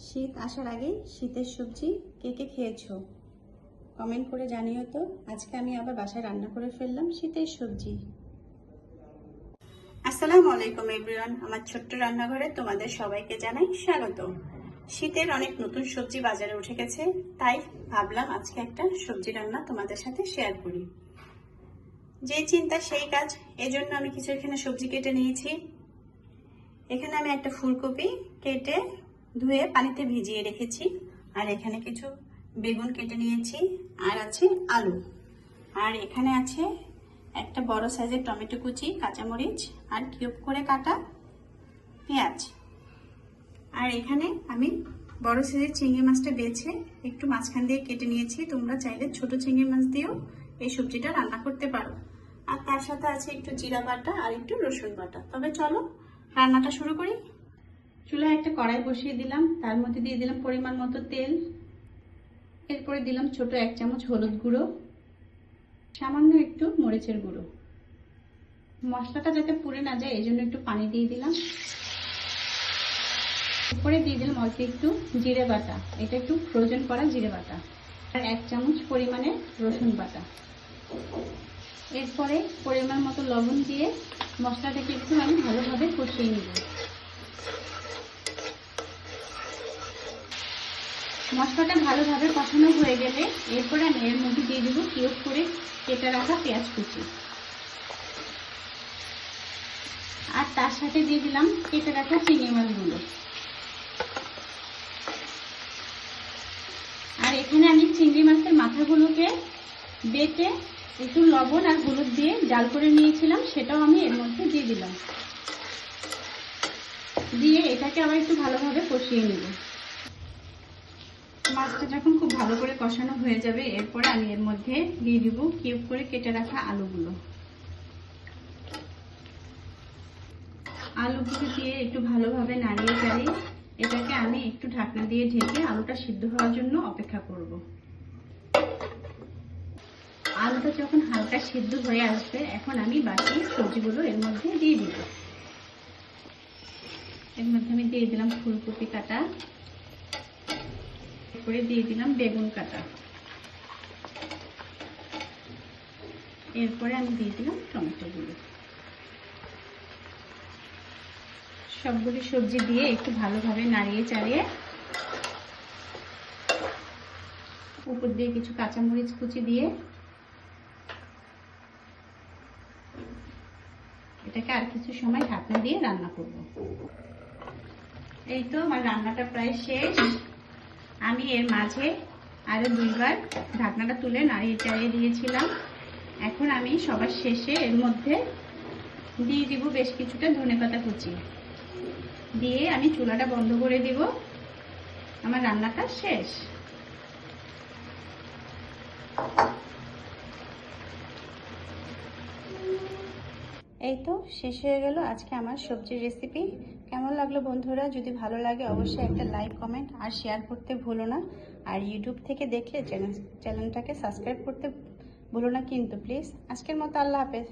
শীত আসার আগেই শীতের সবজি কে কে খেয়েছো? কমেন্ট করে জানিও তো। আজকে আমি আবার বাসায় রান্না করে ফেললাম শীতের সবজি। আসসালামু আলাইকুম এভরিওয়ান। আমার ছোট্ট রান্নাঘরে তোমাদের সবাইকে জানাই স্বাগত। শীতের অনেক নতুন সবজি বাজারে উঠে গেছে, তাই ভাবলাম আজকে একটা সবজি রান্না তোমাদের সাথে শেয়ার করি। যে চিন্তা, সেই কাজ, এজন্য আমি কিছু এখানে সবজি কেটে নিয়েছি। এখানে আমি একটা ফুলকপি কেটে ধুয়ে পানিতে ভিজিয়ে রেখেছি। আর এখানে কিছু বেগুন কেটে নিয়েছি। আর আছে আলু। আর এখানে আছে একটা বড় সাইজের টমেটো কুচি, কাঁচামরিচ, আর কিউব করে কাটা পেঁয়াজ। আর এখানে আমি বড় সাইজের চিংড়ি মাছটা বেছে একটু মাঝখান দিয়ে কেটে নিয়েছি। তোমরা চাইলে ছোট চিংড়ি মাছ দিয়েও এই সবজিটা রান্না করতে পারো। আর তার সাথে আছে একটু জিরা বাটা আর একটু রসুন বাটা। তবে চলো, রান্নাটা শুরু করি। চুলায় একটা কড়াই বসিয়ে দিলাম। তার মধ্যে দিয়ে দিলাম পরিমাণ মতো তেল। এরপরে দিলাম ছোট এক চামচ হলুদ গুঁড়ো, সামান্য একটু মরিচের গুঁড়ো। মশলাটা যাতে পুড়ে না যায় এই জন্য একটু পানি দিয়ে দিলাম। এরপরে দিয়ে দিলাম অল্প একটু জিরে বাটা। এটা একটু ফ্রোজেন করা জিরে বাটা। আর এক চামচ পরিমাণে রসুন বাটা। এরপরে পরিমাণ মতো লবণ দিয়ে মশলাটাকে একটু আমি ভালোভাবে কষিয়ে নিব। মশলাটা ভালোভাবে কষানো হয়ে গেলে এরপরে আমি এর মধ্যে দিয়ে দেবো কিউব করে কেটে রাখা পেঁয়াজ কুচি। আর তার সাথে দিয়ে দিলাম কেটে রাখা চিংড়ি মাছগুলো। আর এখানে আমি চিংড়ি মাছের মাথাগুলোকে বেটে একটু লবণ আর হলুদ দিয়ে জাল করে নিয়েছিলাম, সেটাও আমি এর মধ্যে দিয়ে দিলাম। দিয়ে এটাকে আবার একটু ভালোভাবে কষিয়ে নেব। মাছটা যখন খুব ভালো করে কষানো হয়ে যাবে, এরপরে আমি এর মধ্যে দিয়ে দিব কিউব করে কেটে রাখা আলুগুলো। আলুগুলো দিয়ে একটু ভালোভাবে নাড়িয়ে চাড়িয়ে এটাকে আমি একটু ঢাকনা দিয়ে ঢেকে আলুটা সিদ্ধ হওয়ার জন্য অপেক্ষা করব। আলুটা যখন হালকা সিদ্ধ হয়ে আসবে, এখন আমি বাকি সবজিগুলো এর মধ্যে দিয়ে দিব। এর মধ্যে আমি দিয়ে দিলাম ফুলকপি কাটা করে দিয়ে দিলাম বেগুন কাটা। এরপরে আমি দিয়ে দিলাম টমেটোগুলো। সবগুলি সবজি দিয়ে একটু ভালোভাবে নাড়িয়ে চাড়িয়ে উপর দিয়ে কিছু কাঁচামরিচ কুচি দিয়ে এটাকে আর কিছু সময় ঢাকনা দিয়ে রান্না করব। এই তো আমার রান্নাটা প্রায় শেষ। আমি এর মাঝে আরও দুইবার ঢাকনাটা তুলে নাড়িয়ে চাড়িয়ে দিয়েছিলাম। এখন আমি সবার শেষে এর মধ্যে দিয়ে দিব বেশ কিছুটা ধনে পাতা কুচি। দিয়ে আমি চুলাটা বন্ধ করে দিব। আমার রান্নাটা শেষ। এই তো, শেষ হয়ে গেল আজকে আমার সবজির রেসিপি কেমন লাগল বন্ধুরা? যদি ভালো লাগে অবশ্যই একটা লাইক কমেন্ট আর শেয়ার করতে ভুলো না। আর ইউটিউব থেকে দেখলে চ্যানেল চ্যানেলটাকে সাবস্ক্রাইব করতে ভুলো না কিন্তু প্লিজ আজকের মতো আল্লাহ হাফেজ।